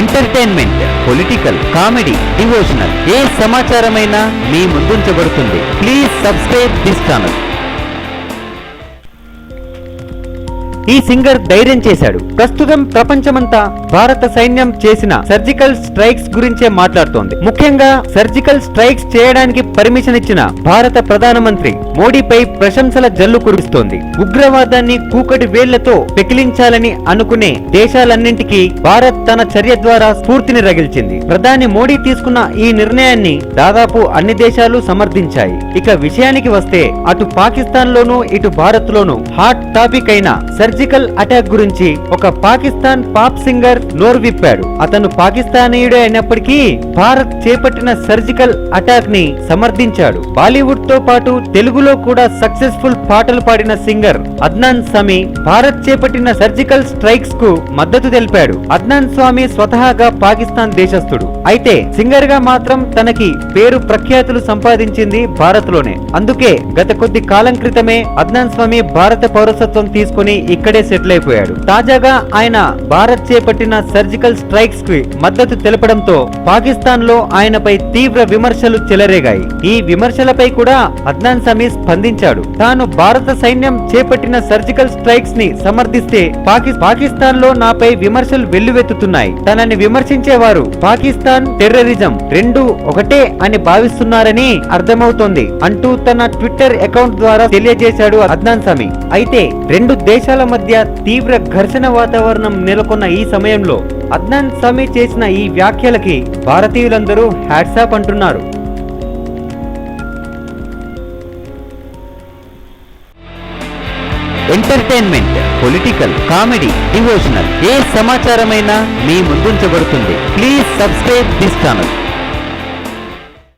Entertainment political comedy devotional ఏ సమాచారమైనా మీ ముందుంచబడుతుంది. ప్లీజ్ సబ్స్క్రైబ్ దిస్ ఛానల్ ఈ సింగర్ ధైర్యం చేశాడు. ప్రస్తుతం ప్రపంచమంతా భారత సైన్యం చేసిన సర్జికల్ స్ట్రైక్స్ గురించే మాట్లాడుతోంది. ముఖ్యంగా సర్జికల్ స్ట్రైక్స్ చేయడానికి పర్మిషన్ ఇచ్చిన భారత ప్రధానమంత్రి మోడీపై ప్రశంసల జల్లు కురుస్తోంది ఉగ్రవాదాన్ని కూకటి వేళ్ళతో పెకిలించాలని అనుకునే దేశాలన్నింటికీ భారత్ తన చర్య ద్వారా స్ఫూర్తిని రగిల్చింది. ప్రధాని మోడీ తీసుకున్న ఈ నిర్ణయాన్ని దాదాపు అన్ని దేశాలు సమర్థించాయి. ఇక విషయానికి వస్తే అటు పాకిస్తాన్ లోనూ ఇటు భారత్ లోనూ హాట్ టాపిక్ అయిన సర్జి సర్జికల్ అటాక్ గురించి ఒక పాకిస్తాన్ పాప్ సింగర్ నోరువిప్పాడు అతను పాకిస్తానీయుడే అయినప్పటికీ భారత్ చేపట్టిన సర్జికల్ అటాక్ని సమర్థించాడు. బాలీవుడ్తో పాటు తెలుగులో కూడా సక్సెస్ఫుల్ పాటలు పాడిన సింగర్ అద్నాన్ సమీ భారత్ చేపట్టిన సర్జికల్ స్ట్రైక్స్కు మద్దతు తెలిపాడు. అద్నాన్ స్వామి స్వతహాగా పాకిస్తాన్ దేశస్థుడు. అయితే సింగర్గా మాత్రం తనకి పేరు ప్రఖ్యాతులు సంపాదించింది భారత్లోనే అందుకే గత కొద్ది కాలం క్రితమే అద్నాన్ స్వామి భారత పౌరసత్వం తీసుకుని ఇక్కడే సెటిల్ అయిపోయాడు. తాజాగా ఆయన భారత్ చేపట్టిన సర్జికల్ స్ట్రైక్స్కి మద్దతు తెలపడంతో పాకిస్తాన్లో ఆయనపై తీవ్ర విమర్శలు చెలరేగాయి. ఈ విమర్శలపై కూడా అద్నాన్ సమీ స్పందించాడు. తాను భారత సైన్యం చేపట్టిన సర్జికల్ స్ట్రైక్స్ని సమర్థిస్తే పాకిస్తాన్లో నాపై విమర్శలు వెల్లువెత్తుతున్నాయి. తనని విమర్శించేవారు పాకిస్తాన్ టెర్రరిజం రెండు ఒకటే అని భావిస్తున్నారని అర్థమవుతోంది అంటూ తన ట్విట్టర్ అకౌంట్ ద్వారా తెలియజేశాడు అద్నాన్ సమీ. అయితే రెండు దేశాల మధ్య తీవ్ర ఘర్షణ వాతావరణం నెలకొన్న ఈ సమయంలో అద్నాన్ సమీ చేసిన ఈ వ్యాఖ్యలకి భారతీయులందరూ హ్యాట్సాప్ అంటున్నారు. ఎంటర్టైన్మెంట్ పొలిటికల్ కామెడీ డివోషనల్ ఏ సమాచారమైనా మీ ముందుంచబడుతుంది. Please subscribe this channel.